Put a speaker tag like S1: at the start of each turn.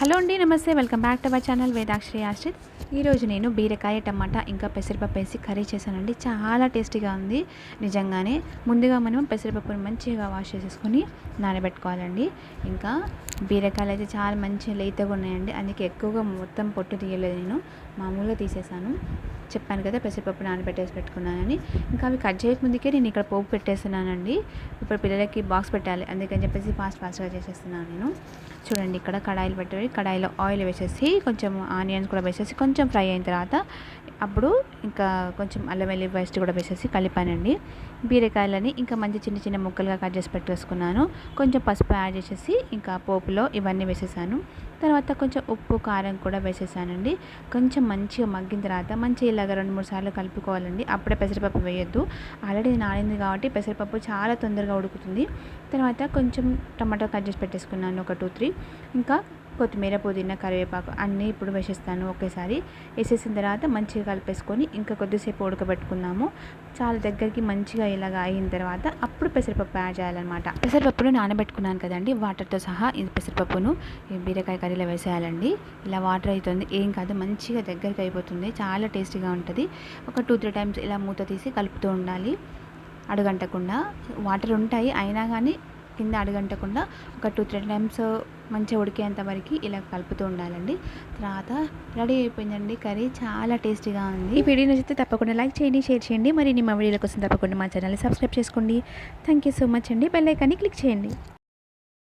S1: Hello అండి నమస్తే. Welcome back to my channel Vedakshari Ashrith. ఈరోజు నేను బీరకాయ టమాటా ఇంకా పెసరపప్పు వేసి కర్రీ చేశానండి. చాలా టేస్టీగా ఉంది. నిజంగానే ముందుగా మనం పెసరపప్పును మంచిగా వాష్ చేసేసుకొని నానబెట్టుకోవాలండి. ఇంకా బీరకాయలు అయితే చాలా మంచి లేతగా ఉన్నాయండి. అందుకే ఎక్కువగా మొత్తం పొట్టు తీయలేదు నేను. మామూలుగా తీసేసాను. చెప్పాను కదా పెసరపప్పు నానబెట్టేసి పెట్టుకున్నానని. ఇంకా అవి కట్ చేయక ముందుకే నేను ఇక్కడ పోపు పెట్టేస్తున్నానండి. ఇప్పుడు పిల్లలకి బాక్స్ పెట్టాలి అందుకని చెప్పేసి ఫాస్ట్ ఫాస్ట్గా చేసేస్తున్నాను నేను. చూడండి ఇక్కడ కడాయిలు పెట్టి కడాయిలో ఆయిల్ వేసేసి కొంచెం ఆనియన్స్ కూడా వేసేసి కొంచెం ఫ్రై అయిన తర్వాత అప్పుడు ఇంకా కొంచెం అల్లం వెల్లి పేస్ట్ కూడా వేసేసి కలిపానండి. బీరకాయలని ఇంకా మంచి చిన్న చిన్న ముక్కలుగా కట్ చేసి పెట్టేసుకున్నాను. కొంచెం పసుపు యాడ్ చేసేసి ఇంకా పోపులో ఇవన్నీ వేసేసాను. తర్వాత కొంచెం ఉప్పు కారం కూడా వేసేసానండి. కొంచెం మంచిగా మగ్గిన తర్వాత మంచిగా ఇలాగ రెండు మూడు సార్లు కలుపుకోవాలండి. అప్పుడే పెసరపప్పు వేయొద్దు. ఆల్రెడీ నానింది కాబట్టి పెసరపప్పు చాలా తొందరగా ఉడుకుతుంది. తర్వాత కొంచెం టమాటో కట్ చేసి పెట్టేసుకున్నాను ఒక టూ త్రీ. ఇంకా కొత్తిమీర పుదీనా కరివేపాకు అన్నీ ఇప్పుడు వేసేస్తాను ఒకేసారి. వేసేసిన తర్వాత మంచిగా కలిపేసుకొని ఇంకా కొద్దిసేపు ఉడకబెట్టుకున్నాము. చాలా దగ్గరికి మంచిగా ఇలాగ అయిన తర్వాత అప్పుడు పెసరపప్పు యాడ్ చేయాలన్నమాట. పెసరపప్పును నానబెట్టుకున్నాను కదండి వాటర్తో సహా ఈ పెసరపప్పును బీరకాయ కర్రీలో వేసేయాలండి. ఇలా వాటర్ అవుతుంది ఏం కాదు మంచిగా దగ్గరికి అయిపోతుంది చాలా టేస్టీగా ఉంటుంది. ఒక టూ త్రీ టైమ్స్ ఇలా మూత తీసి కలుపుతూ ఉండాలి. అడుగంటకుండా వాటర్ ఉంటాయి అయినా కానీ కింద అడుగంటకుండా ఒక టూ త్రీ టైమ్స్ మంచిగా ఉడికేంత వరకు ఇలా కలుపుతూ ఉండాలండి. తర్వాత రెడీ అయిపోయిందండి కర్రీ. చాలా టేస్టీగా ఉంది. ఈ వీడియో నచ్చితే తప్పకుండా లైక్ చేయండి షేర్ చేయండి. మరి మా వీడియోల కోసం తప్పకుండా మా ఛానల్ని సబ్స్క్రైబ్ చేసుకోండి. థ్యాంక్ యూ సో మచ్ అండి. బెల్ ఐకాన్ని క్లిక్ చేయండి.